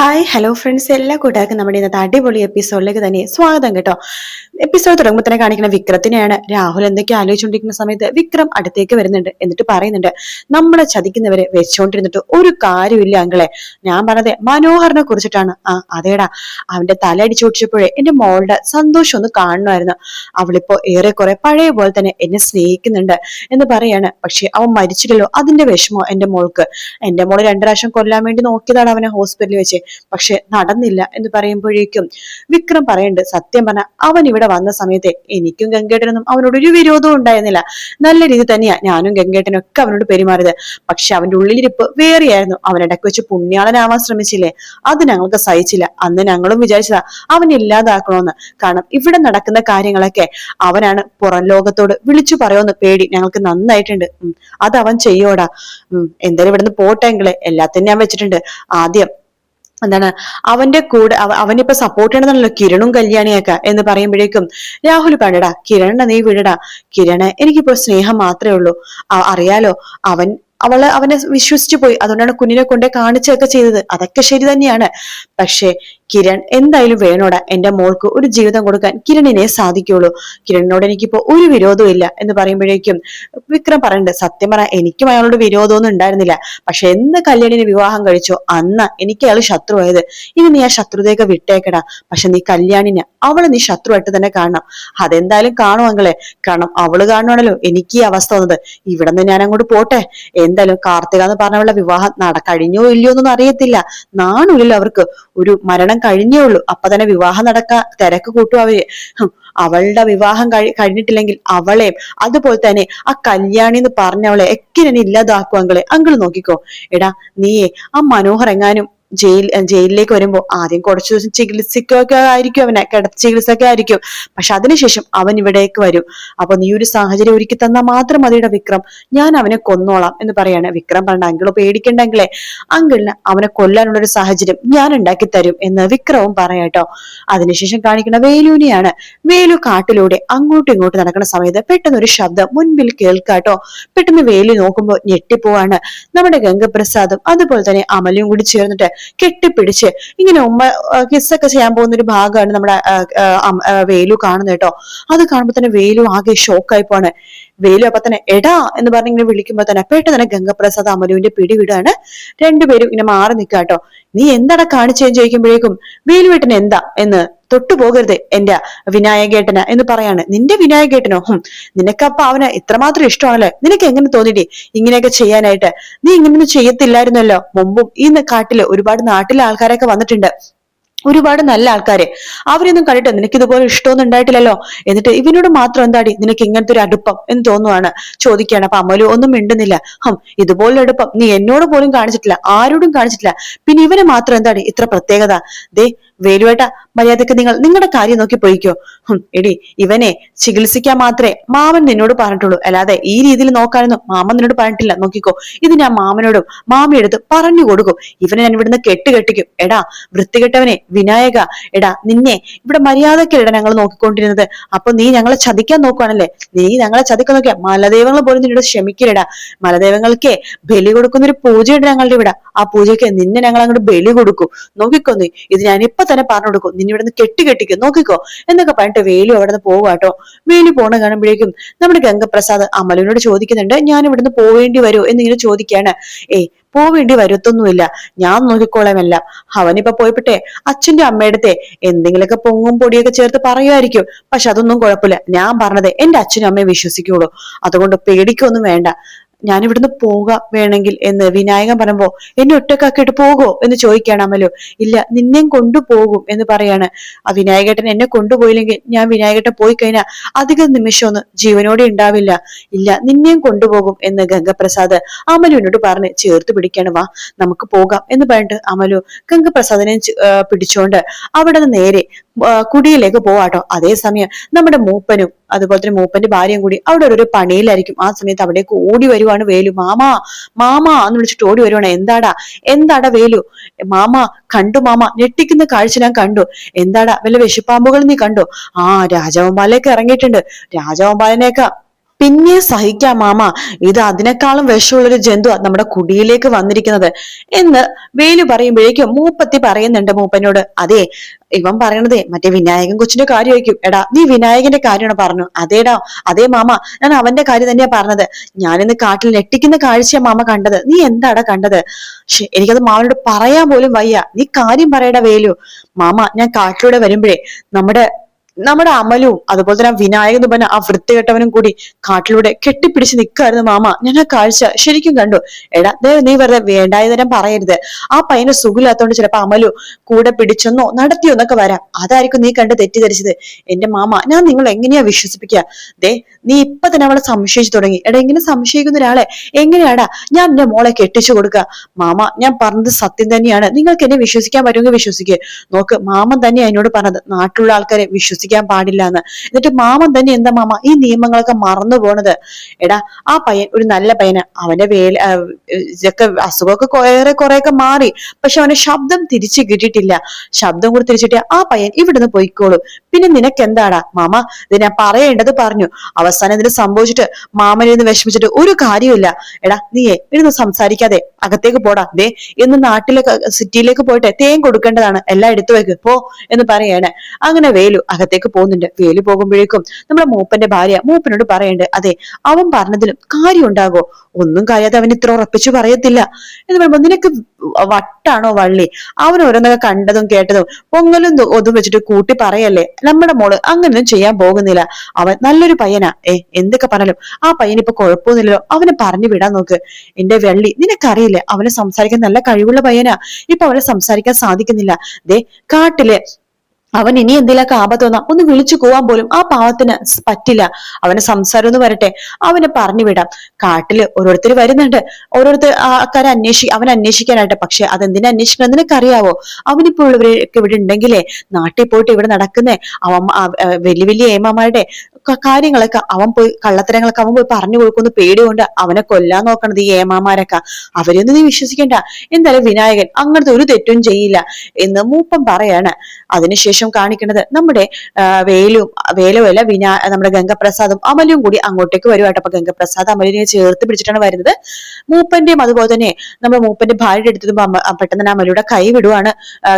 Hi hello friends എല്ലാ കൂട്ടുകാർക്കും നമ്മുടെ ഇന്നത്തെ അടിപൊളി എപ്പിസോഡിലേക്ക് തന്നെ സ്വാഗതം കേട്ടോ. എപ്പിസോഡ് തുടങ്ങുമ്പോൾ തന്നെ കാണിക്കുന്ന വിക്രത്തിനെയാണ് രാഹുൽ എന്തൊക്കെ ആലോചിച്ചുകൊണ്ടിരിക്കുന്ന സമയത്ത് വിക്രം അടുത്തേക്ക് വരുന്നുണ്ട്. എന്നിട്ട് പറയുന്നുണ്ട് നമ്മളെ ചതിക്കുന്നവരെ വെച്ചുകൊണ്ടിരുന്നിട്ട് ഒരു കാര്യമില്ല അങ്കളെ. ഞാൻ പറഞ്ഞത് മനോഹറിനെ കുറിച്ചിട്ടാണ്. ആ അതേടാ. അവന്റെ തല അടിച്ചു പൊട്ടിച്ചപ്പോഴേ എന്റെ മോളുടെ സന്തോഷം ഒന്ന് കാണണമായിരുന്നു അവളിപ്പോ ഏറെക്കുറെ പഴയ പോലെ തന്നെ എന്നെ സ്നേഹിക്കുന്നുണ്ട് എന്ന് പറയാണ്. പക്ഷെ അവൻ മരിച്ചില്ലല്ലോ അതിന്റെ വിഷമോ എന്റെ മോൾക്ക്. എന്റെ മോൾ രണ്ടു പ്രാവശ്യം കൊല്ലാൻ വേണ്ടി നോക്കിയതാണ് അവനെ ഹോസ്പിറ്റലിൽ വെച്ച്. പക്ഷെ നടന്നില്ല എന്ന് പറയുമ്പോഴേക്കും വിക്രം പറയുന്നുണ്ട് സത്യം പറഞ്ഞ അവൻ ഇവിടെ വന്ന സമയത്ത് എനിക്കും ഗംഗേട്ടനൊന്നും അവനോട് ഒരു വിരോധവും ഉണ്ടായിരുന്നില്ല. നല്ല രീതി തന്നെയാ ഞാനും ഗംഗേട്ടനും ഒക്കെ അവനോട് പെരുമാറിയത്. പക്ഷെ അവന്റെ ഉള്ളിലിരിപ്പ് വേറെയായിരുന്നു. അവൻ ഇടയ്ക്ക് വെച്ച് പുണ്യാളനാവാൻ ശ്രമിച്ചില്ലേ? അത് ഞങ്ങൾക്ക് സഹിച്ചില്ല. അന്ന് ഞങ്ങളും വിചാരിച്ചതാ അവൻ ഇല്ലാതാക്കണമെന്ന് കാരണം ഇവിടെ നടക്കുന്ന കാര്യങ്ങളൊക്കെ അവനാണ് പുറം ലോകത്തോട് വിളിച്ചു പറയുമെന്ന് പേടി ഞങ്ങൾക്ക് നന്നായിട്ടുണ്ട്. അത് അവൻ ചെയ്യോടാ. എന്തായാലും ഇവിടുന്ന് പോട്ടെങ്കിൽ എല്ലാത്തിനും ഞാൻ വെച്ചിട്ടുണ്ട്. ആദ്യം എന്താണ് അവന്റെ കൂടെ അവനിപ്പോ സപ്പോർട്ട് ചെയ്യണമെന്നല്ലോ കിരണും കല്യാണിയൊക്കെ എന്ന് പറയുമ്പോഴേക്കും രാഹുൽ പറഞ്ഞടാ കിരണ നീ വിടടാ. കിരണ് എനിക്കിപ്പോ സ്നേഹം മാത്രമേ ഉള്ളൂ. അറിയാലോ അവൻ അവൾ അവനെ വിശ്വസിച്ചു പോയി. അതുകൊണ്ടാണ് കുഞ്ഞിനെ കൊണ്ടേ കാണിച്ചൊക്കെ ചെയ്തത്. അതൊക്കെ ശരി തന്നെയാണ്. പക്ഷേ കിരൺ എന്തായാലും വേണോടാ എന്റെ മോൾക്ക് ഒരു ജീവിതം കൊടുക്കാൻ കിരണിനെ സാധിക്കുള്ളൂ. കിരണിനോട് എനിക്കിപ്പോ ഒരു വിരോധവും ഇല്ല എന്ന് പറയുമ്പോഴേക്കും വിക്രം പറയുന്നുണ്ട് സത്യം പറ എനിക്കും അയാളോട് വിരോധമൊന്നും ഉണ്ടായിരുന്നില്ല. പക്ഷെ എന്ന് കല്യാണിനെ വിവാഹം കഴിച്ചോ അന്ന് എനിക്ക് അയാൾ ശത്രുവായത്. ഇനി നീ ആ ശത്രുതയൊക്കെ വിട്ടേക്കടാ. പക്ഷെ നീ കല്യാണിന് അവളെ നീ ശത്രുവായിട്ട് തന്നെ കാണണം. അതെന്തായാലും കാണും അങ്ങളെ കാരണം അവൾ കാണുവാണല്ലോ എനിക്ക് ഈ അവസ്ഥ വന്നത്. ഇവിടെ നിന്ന് ഞാൻ അങ്ങോട്ട് പോട്ടെ. എന്തായാലും കാർത്തിക എന്ന് പറഞ്ഞവളുടെ വിവാഹം നട കഴിഞ്ഞോ ഇല്ലയോ എന്നൊന്നും അറിയത്തില്ല. നാണുള്ളിൽ അവർക്ക്. ഒരു മരണം കഴിഞ്ഞേ ഉള്ളൂ അപ്പൊ തന്നെ വിവാഹം നടക്കാ തിരക്ക് കൂട്ടും അവർ. അവളുടെ വിവാഹം കഴി കഴിഞ്ഞിട്ടില്ലെങ്കിൽ അവളെയും അതുപോലെ തന്നെ ആ കല്യാണി എന്ന് പറഞ്ഞവളെ എക്കിനെ ഇല്ലാതാക്കും അങ്കിളെ അങ്കിൾ നോക്കിക്കോ. എടാ നീയേ ആ മനോഹർ എങ്ങാനും ജയിൽ ജയിലിലേക്ക് വരുമ്പോൾ ആദ്യം കുറച്ചു ദിവസം ചികിത്സിക്കൊക്കെ ആയിരിക്കും അവനെ കിടത്തി ചികിത്സയൊക്കെ ആയിരിക്കും. പക്ഷെ അതിനുശേഷം അവൻ ഇവിടേക്ക് വരും. അപ്പൊ നീ ഒരു സാഹചര്യം ഒരുക്കി തന്നാൽ മാത്രം മതിയുടെ വിക്രം. ഞാൻ അവനെ കൊന്നോളാം എന്ന് പറയാണ്. വിക്രം പറഞ്ഞ അങ്കിൾ പേടിക്കണ്ടെങ്കിലേ അങ്കിളിന് അവനെ കൊല്ലാനുള്ള ഒരു സാഹചര്യം ഞാൻ ഉണ്ടാക്കി തരും എന്ന് വിക്രവും പറയാട്ടോ അതിനുശേഷം കാണിക്കുന്ന വേലുവിനെയാണ് വേലു കാട്ടിലൂടെ അങ്ങോട്ടും ഇങ്ങോട്ടും നടക്കുന്ന സമയത്ത് പെട്ടെന്ന് ഒരു ശബ്ദം മുൻപിൽ കേൾക്കാട്ടോ പെട്ടെന്ന് വേലു നോക്കുമ്പോൾ ഞെട്ടിപ്പോവാണ്. നമ്മുടെ ഗംഗപ്രസാദും അതുപോലെ തന്നെ അമലും കൂടി ചേർന്നിട്ട് കെട്ടിപ്പിടിച്ച്. ഇങ്ങനെ ഉമ്മ കിസ്സൊക്കെ ചെയ്യാൻ പോകുന്ന ഒരു ഭാഗമാണ് നമ്മുടെ വേലു കാണുന്നത് കേട്ടോ. അത് കാണുമ്പോൾ തന്നെ വേലു ആകെ ഷോക്കായി പോവാണ്. വേലു അപ്പൊ തന്നെ എടാ എന്ന് പറഞ്ഞ് ഇങ്ങനെ വിളിക്കുമ്പോ തന്നെ പെട്ടെന്ന് തന്നെ ഗംഗപ്രസാദ് അമലുവിന്റെ പിടി വിടാണ് രണ്ടുപേരും ഇങ്ങനെ മാറി നിൽക്കുക കേട്ടോ. നീ എന്താണ് കാണിച്ചതെന്ന് ചോദിക്കുമ്പോഴേക്കും വേലുവേട്ടൻ എന്താ എന്ന് തൊട്ടു പോകരുത് എന്റെ വിനായകേട്ടന എന്ന് പറയാണ്. നിന്റെ വിനായകേട്ടനോ? ഹും നിനക്കപ്പ അവന് ഇത്രമാത്രം ഇഷ്ടമാണല്ലേ? നിനക്ക് എങ്ങനെ തോന്നിയിട്ടേ ഇങ്ങനെയൊക്കെ ചെയ്യാനായിട്ട്? നീ ഇങ്ങനെയൊന്നും ചെയ്യത്തില്ലായിരുന്നല്ലോ. മുമ്പും ഈ കാട്ടിൽ ഒരുപാട് നാട്ടിലെ ആൾക്കാരൊക്കെ വന്നിട്ടുണ്ട്. ഒരുപാട് നല്ല ആൾക്കാര്. അവരൊന്നും കണ്ടിട്ട് നിനക്ക് ഇതുപോലെ ഇഷ്ടമൊന്നും ഉണ്ടായിട്ടില്ലല്ലോ? എന്നിട്ട് ഇവനോട് മാത്രം എന്താടി? നിനക്ക് ഇങ്ങനത്തെ ഒരു അടുപ്പം എന്ന് തോന്നുവാണ്. ചോദിക്കുകയാണ്. അപ്പൊ അമലു ഒന്നും മിണ്ടുന്നില്ല. ഹം ഇതുപോലുള്ള അടുപ്പം നീ എന്നോട് പോലും കാണിച്ചിട്ടില്ല. ആരോടും കാണിച്ചിട്ടില്ല. പിന്നെ ഇവന് മാത്രം എന്താടി? ഇത്ര പ്രത്യേകത. ദേ വേലുവേട്ട മര്യാദയ്ക്ക് നിങ്ങൾ നിങ്ങളുടെ കാര്യം നോക്കി പോയിക്കോ. എടി ഇവനെ ചികിത്സിക്കാൻ മാത്രമേ മാമൻ നിന്നോട് പറഞ്ഞിട്ടുള്ളൂ. അല്ലാതെ ഈ രീതിയിൽ നോക്കാനൊന്നും മാമൻ നിന്നോട് പറഞ്ഞിട്ടില്ല. നോക്കിക്കോ ഇത് ഞാൻ മാമനോടും മാമിയെടുത്ത് പറഞ്ഞു കൊടുക്കും. ഇവനെ ഞാൻ ഇവിടുന്ന് കെട്ടുകെട്ടിക്കും. എടാ വൃത്തികെട്ടവനെ വിനായക എടാ നിന്നെ ഇവിടെ മര്യാദക്കല്ലടാ ഞങ്ങൾ നോക്കിക്കൊണ്ടിരുന്നത്. അപ്പൊ നീ ഞങ്ങളെ ചതിക്കാൻ നോക്കുവാണല്ലേ? നീ ഞങ്ങളെ ചതിക്കാൻ നോക്കിയാ മലദൈവങ്ങൾ പോലും നിന്നോട് ക്ഷമിക്കില്ലടാ. മലദൈവങ്ങൾക്ക് ബലി കൊടുക്കുന്ന ഒരു പൂജയുണ്ട് ഞങ്ങളുടെ ഇവിടെ. ആ പൂജയ്ക്ക് നിന്നെ ഞങ്ങൾ അങ്ങോട്ട് ബലി കൊടുക്കും. നോക്കിക്കോ നീ ഇത് ഞാൻ ഇപ്പൊ തന്നെ പറഞ്ഞു കൊടുക്കും. നിന്നെ ഇവിടെ നിന്ന് കെട്ടി കെട്ടിക്കും നോക്കിക്കോ. എന്നൊക്കെ പറഞ്ഞിട്ട് വേലു അവിടെ നിന്ന് പോവാട്ടോ വേലു പോണ കാണുമ്പോഴേക്കും നമ്മുടെ ഗംഗപ്രസാദ് അമലുവിനോട് ചോദിക്കുന്നുണ്ട് ഞാൻ ഇവിടുന്ന് പോവേണ്ടി വരുമോ എന്നിങ്ങനെ ചോദിക്കാണ് ഏയ് പോവേണ്ടി വരത്തൊന്നുമില്ല. ഞാൻ നോക്കിക്കോളാമെല്ലാം അവനിപ്പോ പോയിപ്പെട്ടെ. അച്ഛന്റെ അമ്മയുടെ എന്തെങ്കിലുമൊക്കെ പൊങ്ങും പൊടിയൊക്കെ ചേർത്ത് പറയുമായിരിക്കും. പക്ഷെ അതൊന്നും കുഴപ്പമില്ല. ഞാൻ പറഞ്ഞത് എന്റെ അച്ഛനും അമ്മയെ വിശ്വസിക്കുള്ളൂ. അതുകൊണ്ട് പേടിക്കൊന്നും വേണ്ട. ഞാൻ ഇവിടുന്ന് പോക വേണമെങ്കിൽ എന്ന് വിനായകൻ പറയുമ്പോ എന്നെ ഒറ്റക്കാക്കിയിട്ട് പോകോ? എന്ന് ചോദിക്കുകയാണ് അമലു. ഇല്ല നിന്നെയും കൊണ്ടുപോകും എന്ന് പറയാണ്. ആ വിനായകേട്ടൻ എന്നെ കൊണ്ടുപോയില്ലെങ്കിൽ ഞാൻ വിനായകേട്ടൻ പോയി കഴിഞ്ഞാൽ അധിക നിമിഷമൊന്നും ജീവനോടെ ഉണ്ടാവില്ല. ഇല്ല നിന്നെയും കൊണ്ടുപോകും എന്ന് ഗംഗപ്രസാദ് അമലുവിനോട് പറഞ്ഞ് ചേർത്ത് പിടിക്കണം വാ നമുക്ക് പോകാം എന്ന് പറഞ്ഞിട്ട് അമലു ഗംഗപ്രസാദിനെ പിടിച്ചോണ്ട് അവിടെ നിന്ന് നേരെ കുടിയിലേക്ക് പോവാട്ടോ. അതേസമയം നമ്മുടെ മൂപ്പനും അതുപോലെ തന്നെ മൂപ്പന്റെ ഭാര്യയും കൂടി അവിടെ ഒരു പണിയിലായിരിക്കും. ആ സമയത്ത് അവിടേക്ക് ഓടി വരുവാണ് വേലു. മാമാ മാമാ എന്ന് വിളിച്ചിട്ട് ഓടി വരുവാണ്. എന്താടാ? എന്താടാ വേലു? മാമാ കണ്ടു മാമ. ഞെട്ടിക്കുന്ന കാഴ്ച ഞാൻ കണ്ടു. എന്താടാ? വല്ല വിഷപ്പാമ്പുകൾ നീ കണ്ടോ? ആ രാജവമ്പാലേക്ക് ഇറങ്ങിയിട്ടുണ്ട്. രാജവമ്പാലനെയൊക്കെ പിന്നെ സഹിക്കാം മാമ. ഇത് അതിനേക്കാളും വിഷമുള്ളൊരു ജന്തു നമ്മുടെ കുടിയിലേക്ക് വന്നിരിക്കുന്നത്. എന്ന് വേലു പറയുമ്പോഴേക്കും മൂപ്പത്തി പറയുന്നുണ്ട് മൂപ്പനോട് അതെ ഇവൻ പറയണതേ മറ്റേ വിനായകൻ കൊച്ചിന്റെ കാര്യം കാര്യമായിരിക്കും. എടാ നീ വിനായകന്റെ കാര്യമാണ് പറഞ്ഞു. അതേടാ അതേ മാമ ഞാൻ അവന്റെ കാര്യം തന്നെയാ പറഞ്ഞത്. ഞാനിന്ന് കാട്ടിൽ ഞെട്ടിക്കുന്ന കാഴ്ചയാ മാമ കണ്ടത്. നീ എന്താടാ കണ്ടത്? പക്ഷെ എനിക്കത് മാമനോട് പറയാൻ പോലും വയ്യ. നീ കാര്യം പറയടാ വേലു. മാമ ഞാൻ കാട്ടിലൂടെ വരുമ്പോഴേ നമ്മുടെ നമ്മുടെ അമലും അതുപോലെ തന്നെ വിനായകൻ പറഞ്ഞ ആ വൃത്തികെട്ടവനും കൂടി കാട്ടിലൂടെ കെട്ടിപ്പിടിച്ച് നിൽക്കായിരുന്നു മാമ. ഞാൻ ആ കാഴ്ച ശരിക്കും കണ്ടു. എടാ നീ വെറുതെ വേണ്ടായതരം പറയരുത്. ആ പയ്യനെ സുഖമില്ലാത്തോണ്ട് ചിലപ്പോ അമലു കൂടെ പിടിച്ചെന്നോ നടത്തിയോ എന്നൊക്കെ വരാം. അതായിരിക്കും നീ കണ്ട് തെറ്റിദ്ധരിച്ചത്. എന്റെ മാമ ഞാൻ നിങ്ങൾ എങ്ങനെയാ വിശ്വസിപ്പിക്കുക ദേ നീ ഇപ്പൊ തന്നെ അവളെ സംശയിച്ചു തുടങ്ങി. എടാ ഇങ്ങനെ സംശയിക്കുന്ന ഒരാളെ എങ്ങനെയാടാ ഞാൻ എന്റെ മോളെ കെട്ടിച്ചു കൊടുക്കുക മാമ ഞാൻ പറഞ്ഞത് സത്യം തന്നെയാണ്. നിങ്ങൾക്ക് എന്നെ വിശ്വസിക്കാൻ പറ്റുമെങ്കിൽ വിശ്വസിക്കുക നോക്ക് മാമൻ തന്നെയാ എന്നോട് പറഞ്ഞത്. നാട്ടിലുള്ള ആൾക്കാരെ വിശ്വസിക്കാൻ പാടില്ല എന്ന് എന്നിട്ട് മാമൻ തന്നെ എന്താ മാമ ഈ നിയമങ്ങളൊക്കെ മറന്നു പോണത്. എടാ ആ പയ്യൻ ഒരു നല്ല പയ്യന്. അവന്റെ വേല ഇതൊക്കെ അസുഖമൊക്കെ കുറെ കുറെയൊക്കെ മാറി. പക്ഷെ അവന്റെ ശബ്ദം തിരിച്ചു കിട്ടിയിട്ടില്ല. ശബ്ദം കൂടി തിരിച്ചിട്ട് ആ പയ്യൻ ഇവിടുന്ന് പോയിക്കോളും. പിന്നെ നിനക്ക് എന്താടാ മാമ ഇത് ഞാൻ പറയേണ്ടത് പറഞ്ഞു. അവസാനം ഇതിന് സംഭവിച്ചിട്ട് മാമനെ ഇന്ന് വിഷമിച്ചിട്ട് ഒരു കാര്യമില്ല എടാ നീയെ ഇരുന്ന് സംസാരിക്കാതെ അകത്തേക്ക് പോടാ. ദേ ഇന്ന് നാട്ടിലേക്ക് സിറ്റിയിലേക്ക് പോയിട്ട് തേൻ കൊടുക്കേണ്ടതാണ്. എല്ലാം എടുത്തു വെക്ക്. പോ എന്ന് പറയാണ്. അങ്ങനെ വേലു അകത്തേക്ക് പോകുന്നുണ്ട്. വേലു പോകുമ്പോഴേക്കും നമ്മുടെ മൂപ്പന്റെ ഭാര്യ മൂപ്പനോട് പറയണ്ട് അതെ അവൻ പറഞ്ഞതിലും കാര്യം ഉണ്ടാകോ ഒന്നും കാര്യാതെ അവൻ ഇത്ര ഉറപ്പിച്ചു പറയത്തില്ല. എന്ന് പറയുമ്പോ നിനക്ക് വട്ടാണോ വള്ളി? അവൻ ഓരോന്നൊക്കെ കണ്ടതും കേട്ടതും പൊങ്ങലും ഒതും വെച്ചിട്ട് കൂട്ടി പറയല്ലേ? നമ്മുടെ മോൾ അങ്ങനെയൊന്നും ചെയ്യാൻ പോകുന്നില്ല. അവൻ നല്ലൊരു പയ്യനാ. ഏ എന്തൊക്കെ പറഞ്ഞാലും ആ പയ്യൻ ഇപ്പൊ കുഴപ്പമൊന്നുമില്ലല്ലോ. അവനെ പറഞ്ഞു വിടാൻ നോക്ക്. എന്റെ വെള്ളി നിനക്കറിയില്ലേ? അവനെ സംസാരിക്കാൻ നല്ല കഴിവുള്ള പയ്യനാ. ഇപ്പൊ അവനെ സംസാരിക്കാൻ സാധിക്കുന്നില്ല. ദേ കാട്ടിൽ അവൻ ഇനി എന്തെങ്കിലുമൊക്കെ ആപത്ത് വന്നാ ഒന്ന് വിളിച്ചു പോവാൻ പോലും ആ പാവത്തിന് പറ്റില്ല. അവന് സംസാരം ഒന്ന് വരട്ടെ. അവനെ പറഞ്ഞു വിടാം. കാട്ടിൽ ഓരോരുത്തർ വരുന്നുണ്ട്. ഓരോരുത്തർ ആൾക്കാരെ അന്വേഷി അവൻ അന്വേഷിക്കാനായിട്ട്. പക്ഷെ അതെന്തിനാ അന്വേഷിക്കണം നിനക്കറിയാവോ അവനിപ്പോ ഇവരൊക്കെ ഇവിടെ ഉണ്ടെങ്കിലേ നാട്ടിൽ പോയിട്ട് ഇവിടെ നടക്കുന്നേ. ആ, വലിയ വലിയ ഏമാമാരുടെ കാര്യങ്ങളൊക്കെ അവൻ പോയി കള്ളത്തരങ്ങളൊക്കെ അവൻ പോയി പറഞ്ഞു കൊടുക്കുന്ന പേടികൊണ്ട് അവനെ കൊല്ലാൻ നോക്കണത് ഈ ഏമാമാരൊക്കെ. അവരൊന്നും നീ വിശ്വസിക്കണ്ട. എന്തായാലും വിനായകൻ അങ്ങനത്തെ ഒരു തെറ്റും ചെയ്യില്ല എന്ന് മൂപ്പൻ പറയാണ്. അതിനുശേഷം കാണിക്കുന്നത് നമ്മുടെ വേലും വേലുവല്ല വിനാ നമ്മുടെ ഗംഗപ്രസാദും അമലും കൂടി അങ്ങോട്ടേക്ക് വരുവാട്ടോ അപ്പൊ ഗംഗപ്രസാദ് അമലിനെ ചേർത്ത് പിടിച്ചിട്ടാണ് വരുന്നത്. മൂപ്പന്റെയും അതുപോലെ തന്നെ നമ്മുടെ മൂപ്പന്റെ ഭാര്യ അടുത്തതും പെട്ടെന്ന് അമലിയുടെ കൈ വിടുവാണ്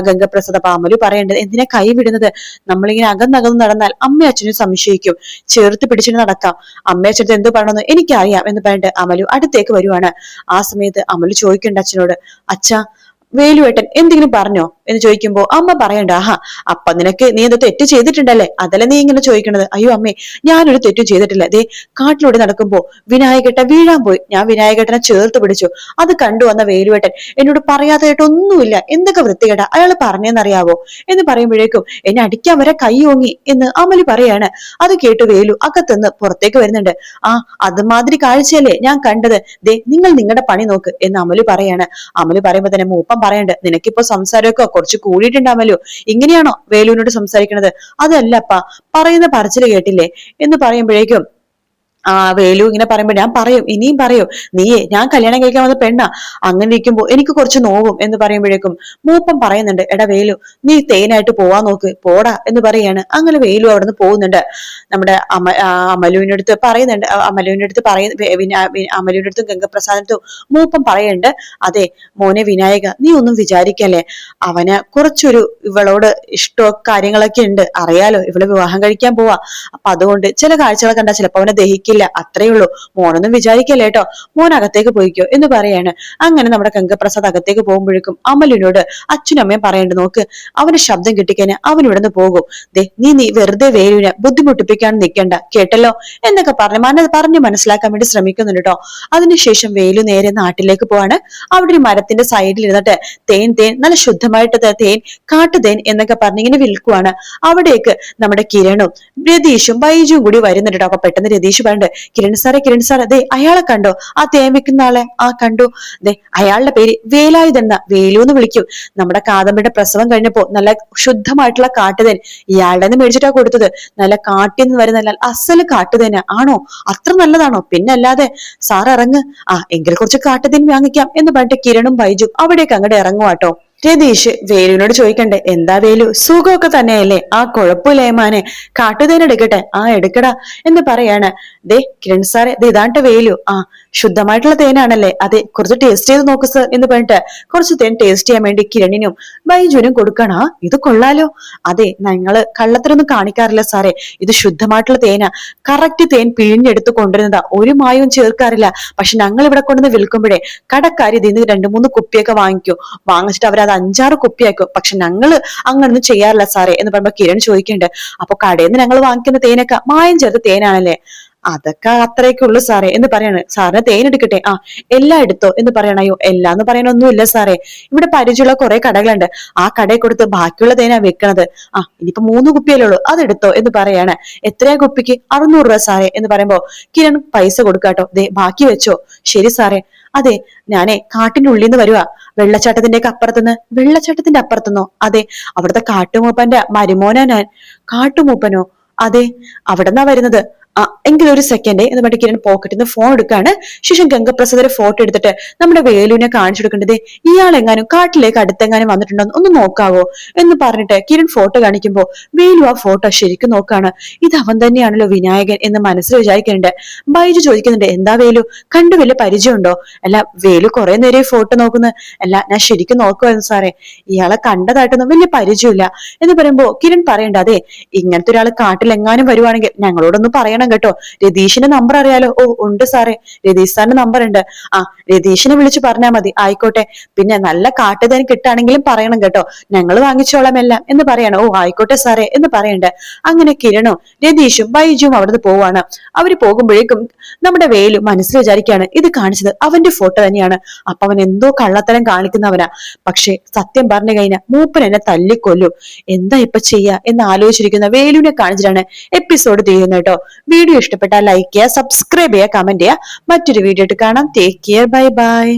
ഗംഗപ്രസാദ്. അപ്പൊ അമലു പറയേണ്ടത് എന്തിനാ കൈ വിടുന്നത്? നമ്മളിങ്ങനെ അകന്നകന്ന് നടന്നാൽ അമ്മയും അച്ഛനും സംശയിക്കും. ചേർത്ത് പിടിച്ചിട്ട് നടക്കാം. അമ്മയെ ചേർത്ത് എന്ത് പറയണമെന്ന് എനിക്കറിയാം എന്ന് പറഞ്ഞിട്ട് അമലു അടുത്തേക്ക് വരുവാണ്. ആ സമയത്ത് അമലു ചോദിക്കണ്ട അച്ഛനോട്. അച്ഛാ വേലുവേട്ടൻ എന്തെങ്കിലും പറഞ്ഞോ എന്ന് ചോദിക്കുമ്പോ അമ്മ പറയണ്ട ആഹാ അപ്പൊ നിനക്ക് നീ എന്താ തെറ്റ് ചെയ്തിട്ടുണ്ടല്ലേ? അതല്ല നീ ഇങ്ങനെ ചോദിക്കണത്? അയ്യോ അമ്മേ ഞാനൊരു തെറ്റും ചെയ്തിട്ടില്ല. ദേ കാട്ടിലൂടെ നടക്കുമ്പോ വിനായകേട്ട വീഴാൻ പോയി. ഞാൻ വിനായകേട്ടനെ ചേർത്ത് പിടിച്ചു. അത് കണ്ടു വന്ന വേലുവേട്ടൻ എന്നോട് പറയാതായിട്ട് ഒന്നുമില്ല. എന്തൊക്കെ വൃത്തികേട്ട അയാൾ പറഞ്ഞെന്നറിയാവോ? എന്ന് പറയുമ്പോഴേക്കും എന്നെ അടിക്കാൻ വരെ കൈ ഓങ്ങി എന്ന് അമലി പറയാണ്. അത് കേട്ടു വേലു അകത്തുനിന്ന് പുറത്തേക്ക് വരുന്നുണ്ട്. ആ അതുമാതിരി കാഴ്ചയല്ലേ ഞാൻ കണ്ടത്. ദേ നിങ്ങൾ നിങ്ങളുടെ പണി നോക്ക് എന്ന് അമലു പറയാണ്. അമലു പറയുമ്പോ തന്നെ മൂപ്പം പറയണ്ട് നിനക്കിപ്പോ സംസാരമൊക്കെ കുറച്ച് കൂടിയിട്ടുണ്ടാവല്ലോ ഇങ്ങനെയാണോ വേലുവിനോട് സംസാരിക്കണത്? അതല്ലപ്പാ പറയുന്ന പറച്ചിൽ കേട്ടില്ലേ? എന്ന് പറയുമ്പോഴേക്കും ആ വേലു ഇങ്ങനെ പറയുമ്പോ ഞാൻ പറയും ഇനിയും പറയും നീയെ ഞാൻ കല്യാണം കഴിക്കാൻ വന്ന പെണ്ണാ അങ്ങനെ ഇരിക്കുമ്പോ എനിക്ക് കുറച്ച് നോവും എന്ന് പറയുമ്പോഴേക്കും മൂപ്പം പറയുന്നുണ്ട് എടാ വേലു നീ തേനായിട്ട് പോവാൻ നോക്ക് പോടാ എന്ന് പറയാണ്. അങ്ങനെ വേലു അവിടുന്ന് പോകുന്നുണ്ട്. നമ്മുടെ അമ ആ, അടുത്ത് പറയുന്നുണ്ട് ആ, അമലുവിന്റെ അടുത്ത് പറയുന്ന അമലുവിന്റെ അടുത്തും ഗംഗപ്രസാദിന്റെ മൂപ്പം പറയുന്നുണ്ട് അതെ മോനെ വിനായക നീ ഒന്നും വിചാരിക്കല്ലേ? അവന് കുറച്ചൊരു ഇവളോട് ഇഷ്ടമോ കാര്യങ്ങളൊക്കെ ഉണ്ട് അറിയാലോ ഇവൾ വിവാഹം കഴിക്കാൻ പോവാ. അപ്പൊ അതുകൊണ്ട് ചില കാഴ്ചകൾ കണ്ടാൽ ചിലപ്പോ അവനെ ദഹിക്കില്ല അത്രേ ഉള്ളൂ. മോനൊന്നും വിചാരിക്കല്ലേ കേട്ടോ മോൻ അകത്തേക്ക് പോയിക്കോ എന്ന് പറയാണ്. അങ്ങനെ നമ്മുടെ ഗംഗപ്രസാദ് അകത്തേക്ക് പോകുമ്പോഴേക്കും അമലിനോട് അച്ഛനമ്മയും പറയണ്ട് നോക്ക്. അവന് ശബ്ദം കിട്ടിക്കഴിഞ്ഞാൽ അവൻ ഇവിടുന്ന് പോകും. ദേ നീ നീ വെറുതെ വേലുവിനെ ബുദ്ധിമുട്ടിപ്പിക്കാൻ നിൽക്കണ്ട കേട്ടല്ലോ? എന്നൊക്കെ പറഞ്ഞ് മന പറഞ്ഞ് മനസ്സിലാക്കാൻ വേണ്ടി ശ്രമിക്കുന്നുണ്ട് കേട്ടോ അതിനുശേഷം വേലു നേരെ നാട്ടിലേക്ക് പോവാണ്. അവിടെ ഒരു മരത്തിന്റെ സൈഡിൽ ഇരുന്നിട്ട് തേൻ തേൻ നല്ല ശുദ്ധമായിട്ട് തേൻ കാട്ടുതേൻ എന്നൊക്കെ പറഞ്ഞ് ഇങ്ങനെ വിൽക്കുവാണ്. അവിടേക്ക് നമ്മുടെ കിരണും രതീഷും ബൈജും കൂടി വരുന്നുണ്ട് കേട്ടോ അപ്പൊ പെട്ടെന്ന് രതീഷ് പറഞ്ഞിട്ട് കിരൺ സാറെ കിരൺ സാർ അതെ അയാളെ കണ്ടോ? ആ തേൻ വിൽക്കുന്ന ആളെ ആ കണ്ടു. അതെ അയാളുടെ പേര് വേലായുധെന്ന വേലു എന്ന് വിളിക്കും. നമ്മുടെ കാദംബരിയുടെ പ്രസവം കഴിഞ്ഞപ്പോ നല്ല ശുദ്ധമായിട്ടുള്ള കാട്ടുതേൻ ഇയാളുടെ നിന്ന് മേടിച്ചിട്ടാ കൊടുത്തത്. നല്ല കാട്ടിൽ നിന്ന് വരുന്ന അസൽ കാട്ടുതേന. ആണോ? അത്ര നല്ലതാണോ? പിന്നെ അല്ലാതെ സാർ ഇറങ്ങ്. ആ എങ്കിൽ കുറച്ച് കാട്ടുതേൻ വാങ്ങിക്കാം എന്ന് പറഞ്ഞിട്ട് കിരണും ബൈജു അവിടേക്ക് അങ്ങോട്ട് ഇറങ്ങുവാട്ടോ. രതീഷ് വേലുവിനോട് ചോദിക്കണ്ടേ എന്താ വേലു സുഖമൊക്കെ തന്നെയല്ലേ? ആ കുഴപ്പമില്ലേമാനെ കാട്ടുതേൻ എടുക്കട്ടെ? ആ എടുക്കടാ എന്ന് പറയാണ്. ദേ കിരൺ സാറേ ഇതാണ്ട് വേലു. ആ ശുദ്ധമായിട്ടുള്ള തേനാണല്ലേ? അതെ കുറച്ച് ടേസ്റ്റ് ചെയ്ത് നോക്ക് സർ എന്ന് പറഞ്ഞിട്ട് കുറച്ച് തേൻ ടേസ്റ്റ് ചെയ്യാൻ വേണ്ടി കിരണിനും ബൈജുവിനും കൊടുക്കണ ഇത് കൊള്ളാലോ. അതെ ഞങ്ങൾ കള്ളത്തരൊന്നും കാണിക്കാറില്ല സാറേ ഇത് ശുദ്ധമായിട്ടുള്ള തേനാ. കറക്റ്റ് തേൻ പിഴിഞ്ഞെടുത്ത് കൊണ്ടുവരുന്നതാ. ഒരു മായവും ചേർക്കാറില്ല. പക്ഷെ ഞങ്ങൾ ഇവിടെ കൊണ്ടുവന്ന് വിൽക്കുമ്പോഴേ കടക്കാർ ഇതിന്ന് രണ്ടു മൂന്ന് കുപ്പിയൊക്കെ വാങ്ങിക്കും. വാങ്ങിച്ചിട്ട് അവർ അത് അഞ്ചാറ് കുപ്പിയാക്കും. പക്ഷെ ഞങ്ങൾ അങ്ങനൊന്നും ചെയ്യാറില്ല സാറേ എന്ന് പറയുമ്പോ കിരൺ ചോദിക്കുന്നുണ്ട്. അപ്പൊ കടയിൽ നിന്ന് ഞങ്ങൾ വാങ്ങിക്കുന്ന തേനൊക്കെ മായം ചേർത്ത തേനാണല്ലേ? അതൊക്കെ അത്രയൊക്കെ ഉള്ളു സാറേ. എന്ന് പറയാണ്. സാറിന് തേനെടുക്കട്ടെ ആ എല്ലാം എടുത്തോ? എന്ന് പറയണയോ എല്ലാം എന്ന് പറയാനൊന്നുമില്ല സാറേ. ഇവിടെ പരിചയമുള്ള കുറെ കടകളുണ്ട്. ആ കടയിൽ കൊടുത്ത് ബാക്കിയുള്ള തേനാ വെക്കണത്. ആ ഇനിയിപ്പോ മൂന്ന് കുപ്പിയല്ലേ ഉള്ളൂ. അതെടുത്തോ എന്ന് പറയാണ്. എത്രയാ കുപ്പിക്ക്? അറുന്നൂറ് രൂപ സാറേ. എന്ന് പറയുമ്പോ കിരൺ പൈസ കൊടുക്കാട്ടോ ദേ ബാക്കി വെച്ചോ. ശരി സാറേ. അതെ ഞാനേ കാട്ടിന്റെ ഉള്ളിൽ നിന്ന് വരുവാ. വെള്ളച്ചാട്ടത്തിന്റെ ഒക്കെ അപ്പുറത്തുനിന്ന്. വെള്ളച്ചാട്ടത്തിന്റെ അപ്പുറത്തുനിന്നോ? അതെ അവിടുത്തെ കാട്ടുമൂപ്പന്റെ മരുമോനാ ഞാൻ. കാട്ടുമൂപ്പനോ? അതെ അവിടെന്നാ വരുന്നത്. ആ എങ്കിലും ഒരു സെക്കൻഡ് എന്ന് പറഞ്ഞിട്ട് കിരൺ പോക്കറ്റിൽ നിന്ന് ഫോൺ എടുക്കുകയാണ് ശേഷം ഗംഗപ്രസാദ് ഫോട്ടോ എടുത്തിട്ട് നമ്മുടെ വേലുവിനെ കാണിച്ചു കൊടുക്കേണ്ടത് ഇയാൾ എങ്ങാനും കാട്ടിലേക്ക് അടുത്തെങ്ങാനും വന്നിട്ടുണ്ടോ ഒന്ന് നോക്കാവോ? എന്ന് പറഞ്ഞിട്ട് കിരൺ ഫോട്ടോ കാണിക്കുമ്പോൾ വേലു ആ ഫോട്ടോ ശരിക്കും നോക്കാണ്. ഇത് അവൻ തന്നെയാണല്ലോ വിനായകൻ എന്ന് മനസ്സിൽ വിചാരിക്കുന്നുണ്ട്. ബൈജു ചോദിക്കുന്നുണ്ട് എന്താ വേലു? കണ്ടു വലിയ പരിചയമുണ്ടോ? അല്ല വേലു കുറെ നേരം ഫോട്ടോ നോക്കുന്നത് അല്ല ഞാൻ ശരിക്കും നോക്കുമായിരുന്നു സാറേ. ഇയാളെ കണ്ടതായിട്ടൊന്നും വലിയ പരിചയമില്ല. എന്ന് പറയുമ്പോൾ കിരൺ പറയണ്ട അതെ ഇങ്ങനത്തെ ഒരാൾ കാട്ടിലെങ്ങാനും വരുവാണെങ്കിൽ ഞങ്ങളോടൊന്ന് പറയണം? കേട്ടോ. രതീഷിന്റെ നമ്പർ അറിയാലോ? ഓ ഉണ്ട് സാറേ. രതീഷ് സാറിന്റെ നമ്പർ ഉണ്ട്. ആ രതീഷിനെ വിളിച്ച് പറഞ്ഞാൽ മതി. ആയിക്കോട്ടെ. പിന്നെ നല്ല കാട്ടുതേൻ കിട്ടാണെങ്കിലും പറയണം കേട്ടോ. ഞങ്ങൾ വാങ്ങിച്ചോളാം എല്ലാം എന്ന് പറയണം. ഓ ആയിക്കോട്ടെ സാറേ എന്ന് പറയണ്ട്. അങ്ങനെ കിരണോ രതീഷും ബൈജുവും അവിടുന്ന് പോവാണ്. അവർ പോകുമ്പോഴേക്കും നമ്മുടെ വേലു മനസ്സിൽ വിചാരിക്കുകയാണ് ഇത് കാണിച്ചത് അവന്റെ ഫോട്ടോ തന്നെയാണ്. അപ്പൊ അവൻ എന്തോ കള്ളത്തരം കാണിക്കുന്നവനാ. പക്ഷെ സത്യം പറഞ്ഞു കഴിഞ്ഞാൽ മൂപ്പൻ എന്നെ തല്ലിക്കൊല്ലും. എന്താ ഇപ്പൊ ചെയ്യാ എന്ന് ആലോചിച്ചിരിക്കുന്ന വേലുവിനെ കാണിച്ചിട്ടാണ് എപ്പിസോഡ് തീരുന്നത് കേട്ടോ. വീഡിയോ ഇഷ്ടപ്പെട്ടാൽ ലൈക്ക് ചെയ്യുക സബ്സ്ക്രൈബ് ചെയ്യുക കമന്റ് ചെയ്യുക. മറ്റൊരു വീഡിയോ ആയിട്ട് കാണാം. Take care bye bye